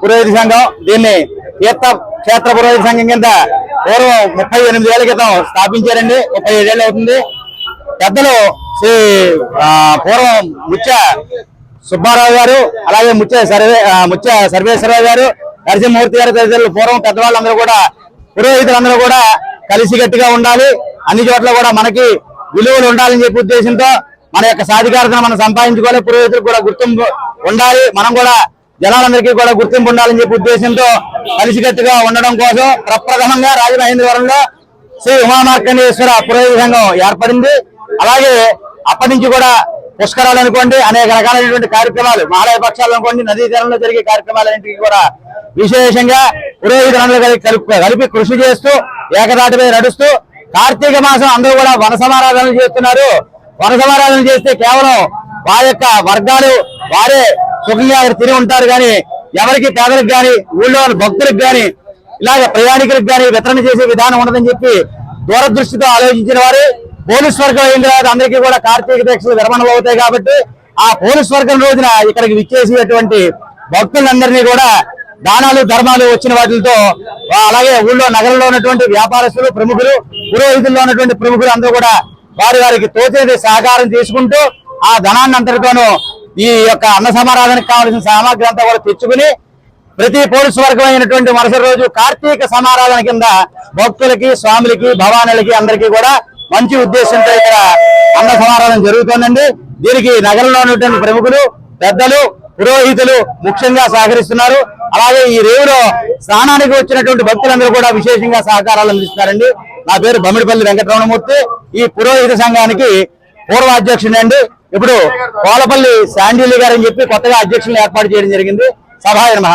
పురోహిత సంఘం దీన్ని తీర్థ క్షేత్ర పురోహిత సంఘం కింద పూర్వం ముప్పై ఎనిమిది ఏళ్ళ క్రితం స్థాపించారండి. ముప్పై ఏడేళ్ళు అవుతుంది. పెద్దలు శ్రీ పూర్వం ముత్య సుబ్బారావు గారు అలాగే ముచ్చ సర్వే ముచ్చ సర్వేశ్వరరావు గారు నరసింహమూర్తి గారు తదితరులు పూర్వం పెద్దవాళ్ళందరూ కూడా పురోహితులందరూ కూడా కలిసికట్టుగా ఉండాలి. అన్ని చోట్ల కూడా మనకి విలువలు ఉండాలని చెప్పి ఉద్దేశంతో మన యొక్క సాధికారతను మనం సంపాదించుకోవాలి. పురోహితులకు కూడా గుర్తింపు ఉండాలి. మనం కూడా జనాలందరికీ కూడా గుర్తింపు ఉండాలని చెప్పి ఉద్దేశంతో కలిసికట్టుగా ఉండడం కోసం ప్రప్రథమంగా రాజమహేంద్రవరంలో శ్రీ ఉమామార్కండేశ్వర పురోహిత సంఘం ఏర్పడింది. అలాగే అప్పటి నుంచి కూడా పుష్కరాలు అనుకోండి అనేక రకాలైనటువంటి కార్యక్రమాలు మహాలయ పక్షాలు అనుకోండి నదీ తీరంలో జరిగే కార్యక్రమాలన్నింటికి కూడా విశేషంగా పురోహితులందరూ కలిపి కలిపి- కలిపి కృషి చేస్తూ ఏకదాటిపై నడుస్తూ కార్తీక మాసం అందరూ కూడా వన సమారాధనలు చేస్తున్నారు. వన చేస్తే కేవలం వారి యొక్క వర్గాలు వారే సుఖంగా అక్కడ తిని ఉంటారు కానీ ఎవరికి పేదలకు కానీ ఊళ్ళో భక్తులకు కానీ ఇలాగ ప్రయాణికులకు కానీ వితరణ చేసే విధానం ఉండదని చెప్పి దూరదృష్టితో ఆలోచించిన వారు. పోలీస్ వర్గం అయిన తర్వాత అందరికీ కూడా కార్తీక దీక్షలు విరమణలు అవుతాయి కాబట్టి ఆ పోలీస్ వర్గం రోజున ఇక్కడికి విచ్చేసేటువంటి భక్తులందరినీ కూడా దానాలు ధర్మాలు వచ్చిన వాటితో అలాగే ఊళ్ళో నగరంలో ఉన్నటువంటి వ్యాపారస్తులు ప్రముఖులు పురోహితుల్లో ఉన్నటువంటి ప్రముఖులు అందరూ కూడా వారి వారికి తోచేది సహకారం తీసుకుంటూ ఆ ధనాన్ని అంతటితోనూ ఈ యొక్క అన్న సమారాధనకు కావాల్సిన సామాగ్రి అంతా కూడా తెచ్చుకుని ప్రతి పోలీసు వర్గం అయినటువంటి మరుసటి రోజు కార్తీక సమారాధన కింద భక్తులకి స్వాములకి భవానులకి అందరికీ కూడా మంచి ఉద్దేశంతో ఇక్కడ అన్న సమారాధన జరుగుతోందండి. దీనికి నగరంలో ఉన్నటువంటి ప్రముఖులు పెద్దలు పురోహితులు ముఖ్యంగా సహకరిస్తున్నారు. అలాగే ఈ రేవులో స్నానానికి వచ్చినటువంటి భక్తులందరూ కూడా విశేషంగా సహకారాలు అందిస్తున్నారండి. నా పేరు బమ్మిడిపల్లి వెంకటరమణమూర్తి. ఈ పురోహిత సంఘానికి పూర్వ అండి. ఇప్పుడు కోలపల్లి శాండిలి గారు అని చెప్పి కొత్తగా అధ్యక్షులను ఏర్పాటు చేయడం జరిగింది. సభాయ నమః